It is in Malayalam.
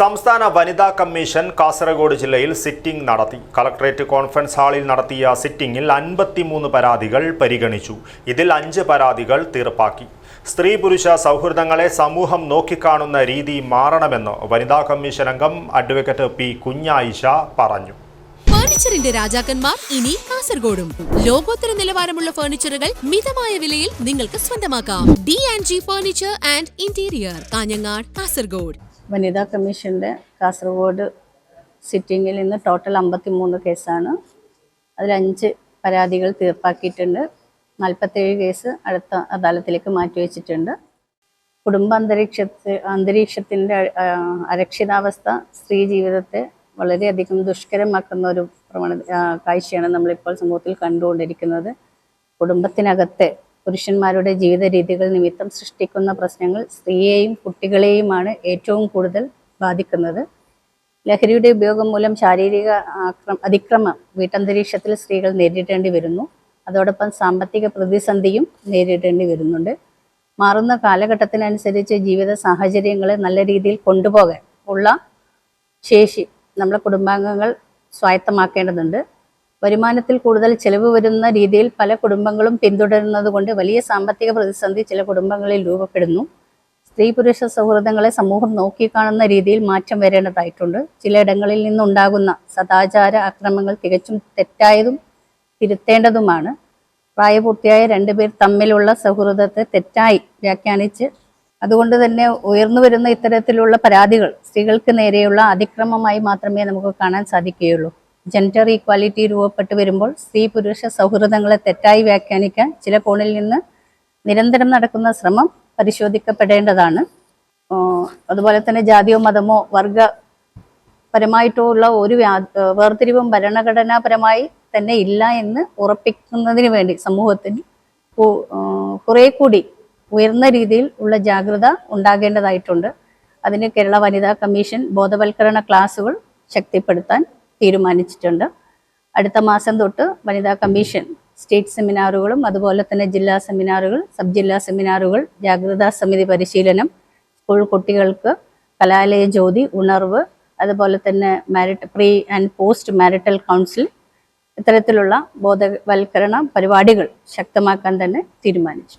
സംസ്ഥാന വനിതാ കമ്മീഷൻ കാസർഗോഡ് ജില്ലയിൽ സിറ്റിംഗ് നടത്തി. കളക്ടറേറ്റ് കോൺഫറൻസ് ഹാളിൽ നടത്തിയ സിറ്റിംഗിൽ അൻപത്തിമൂന്ന് പരാതികൾ പരിഗണിച്ചു. ഇതിൽ അഞ്ച് പരാതികൾ തീർപ്പാക്കി. സ്ത്രീ പുരുഷ സൗഹൃദങ്ങളെ സമൂഹം നോക്കിക്കാണുന്ന രീതി മാറണമെന്ന് വനിതാ കമ്മീഷൻ അംഗം അഡ്വക്കേറ്റ് പി കുഞ്ഞായിഷ പറഞ്ഞു. ഫർണിച്ചറിന്റെ രാജാക്കന്മാർ ഇനി കാസർഗോഡും. ലോകോത്തര നിലവാരമുള്ള ഫർണിച്ചറുകൾ മിതമായ വിലയിൽ നിങ്ങൾക്ക് സ്വന്തമാക്കാം. D and G furniture and interior Kanhangad Kasaragod. വനിതാ കമ്മീഷന്റെ കാസർഗോഡ് സിറ്റിങ്ങിൽ നിന്ന് ടോട്ടൽ അമ്പത്തി മൂന്ന് കേസാണ്. അതിൽ അഞ്ച് പരാതികൾ തീർപ്പാക്കിയിട്ടുണ്ട്. നാൽപ്പത്തേഴ് കേസ് അടുത്ത അദാലത്തിലേക്ക് മാറ്റിവെച്ചിട്ടുണ്ട് കുടുംബ അന്തരീക്ഷത്തിൽ അന്തരീക്ഷത്തിന്റെ അരക്ഷിതാവസ്ഥ സ്ത്രീ ജീവിതത്തെ വളരെയധികം ദുഷ്കരമാക്കുന്ന ഒരു പ്രവണ കാഴ്ചയാണ് നമ്മളിപ്പോൾ സമൂഹത്തിൽ കണ്ടുകൊണ്ടിരിക്കുന്നത്. കുടുംബത്തിനകത്തെ പുരുഷന്മാരുടെ ജീവിത രീതികൾ നിമിത്തം സൃഷ്ടിക്കുന്ന പ്രശ്നങ്ങൾ സ്ത്രീയെയും കുട്ടികളെയുമാണ് ഏറ്റവും കൂടുതൽ ബാധിക്കുന്നത്. ലഹരിയുടെ ഉപയോഗം മൂലം ശാരീരിക ആക്രമ അതിക്രമം വീട്ടന്തരീക്ഷത്തിൽ സ്ത്രീകൾ നേരിടേണ്ടി വരുന്നു. അതോടൊപ്പം സാമ്പത്തിക പ്രതിസന്ധിയും നേരിടേണ്ടി വരുന്നുണ്ട്. മാറുന്ന കാലഘട്ടത്തിനനുസരിച്ച് ജീവിത സാഹചര്യങ്ങളെ നല്ല രീതിയിൽ കൊണ്ടുപോകാൻ ഉള്ള ശേഷി നമ്മുടെ കുടുംബാംഗങ്ങൾ സ്വായത്തമാക്കേണ്ടതുണ്ട്. വരുമാനത്തിൽ കൂടുതൽ ചെലവ് വരുന്ന രീതിയിൽ പല കുടുംബങ്ങളും പിന്തുടരുന്നത് കൊണ്ട് വലിയ സാമ്പത്തിക പ്രതിസന്ധി ചില കുടുംബങ്ങളിൽ രൂപപ്പെടുന്നു. സ്ത്രീ പുരുഷ സൗഹൃദങ്ങളെ സമൂഹം നോക്കിക്കാണുന്ന രീതിയിൽ മാറ്റം വരേണ്ടതായിട്ടുണ്ട്. ചിലയിടങ്ങളിൽ നിന്നുണ്ടാകുന്ന സദാചാര അക്രമങ്ങൾ തികച്ചും തെറ്റായതും തിരുത്തേണ്ടതുമാണ്. പ്രായപൂർത്തിയായ രണ്ടുപേർ തമ്മിലുള്ള സൗഹൃദത്തെ തെറ്റായി വ്യാഖ്യാനിച്ച് അതുകൊണ്ട് തന്നെ ഉയർന്നു വരുന്ന ഇത്തരത്തിലുള്ള പരാതികൾ സ്ത്രീകൾക്ക് നേരെയുള്ള അതിക്രമമായി മാത്രമേ നമുക്ക് കാണാൻ സാധിക്കുകയുള്ളൂ. ജെൻഡർ ഈക്വാലിറ്റി രൂപപ്പെട്ടു വരുമ്പോൾ സ്ത്രീ പുരുഷ സൗഹൃദങ്ങളെ തെറ്റായി വ്യാഖ്യാനിക്കാൻ ചില കോണിൽ നിന്ന് നിരന്തരം നടക്കുന്ന ശ്രമം പരിശോധിക്കപ്പെടേണ്ടതാണ്. അതുപോലെ തന്നെ ജാതിയോ മതമോ വർഗ പരമായിട്ടോ ഉള്ള ഒരു ഏഹ് വേർതിരിവും ഭരണഘടനാപരമായി തന്നെ ഇല്ല എന്ന് ഉറപ്പിക്കുന്നതിന് വേണ്ടി സമൂഹത്തിന് കുറെ കൂടി ഉയർന്ന രീതിയിൽ ഉള്ള ജാഗ്രത ഉണ്ടാകേണ്ടതായിട്ടുണ്ട്. അതിന് കേരള വനിതാ കമ്മീഷൻ ബോധവൽക്കരണ ക്ലാസുകൾ ശക്തിപ്പെടുത്താൻ തീരുമാനിച്ചിട്ടുണ്ട്. അടുത്ത മാസം തൊട്ട് വനിതാ കമ്മീഷൻ സ്റ്റേറ്റ് സെമിനാറുകളും അതുപോലെ തന്നെ ജില്ലാ സെമിനാറുകൾ സബ് ജില്ലാ സെമിനാറുകൾ ജാഗ്രതാ സമിതി പരിശീലനം സ്കൂൾ കുട്ടികൾക്ക് കലാലയ ജ്യോതി ഉണർവ് അതുപോലെ തന്നെ മാരിറ്റ് pre and post marital council ഇത്തരത്തിലുള്ള ബോധവൽക്കരണ പരിപാടികൾ ശക്തമാക്കാൻ തന്നെ തീരുമാനിച്ചു.